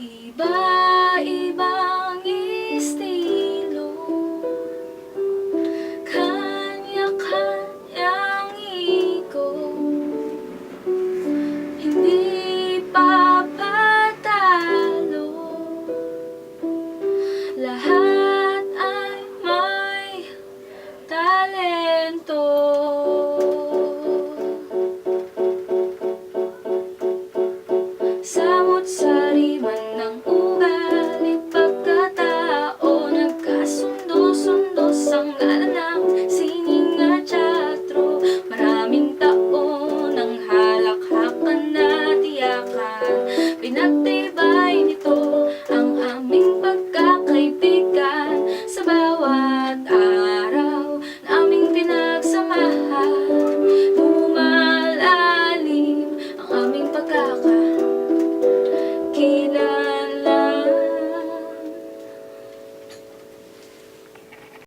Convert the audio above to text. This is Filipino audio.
Iba-ibang estilo. Kanya-kanyang iko Hindi papatalo Lahat ay may talento. pinagtibay